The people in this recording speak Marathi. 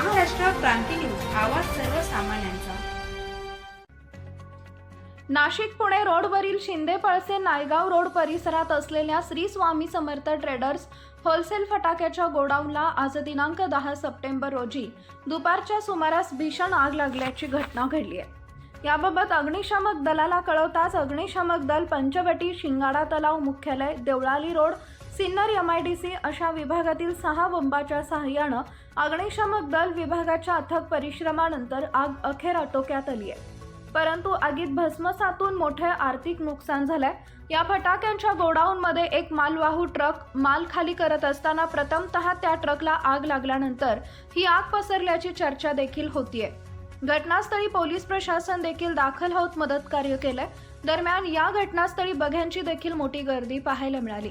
क्रांती न्यूज आवाज सर्वसामान्यांचा. नाशिक पुणे रोडवरील शिंदे पळसे नायगाव रोड परिसरात असलेल्या श्री स्वामी समर्थ ट्रेडर्स होलसेल फटाक्याच्या गोडाऊनला आज दिनांक दहा सप्टेंबर रोजी दुपारच्या सुमारास भीषण आग लागल्याची घटना घडली आहे. याबाबत अग्निशामक दलाला कळवताच अग्निशामक दल पंचवटी शिंगाडा तलाव मुख्यालय Deolali road Sinnar M I D C अशा विभागातील सहा बंबाच्या सहाय्यानं अग्निशामक दल विभागाच्या अथक परिश्रमानंतर आग अखेर आटोक्यात आली आहे. परंतु आगीत भस्मसातून मोठे आर्थिक नुकसान झालंय. या फटाक्यांच्या गोडाऊनमध्ये एक मालवाहू ट्रक माल खाली करत असताना प्रथमतः त्या ट्रकला आग लागल्यानंतर ही आग पसरल्याची चर्चा देखील होतीये. घटनास्थळी पोलीस प्रशासन देखील दाखल होत मदत कार्य केलंय. दरम्यान या घटनास्थळी बघ्यांची देखील मोठी गर्दी पाहायला मिळाली.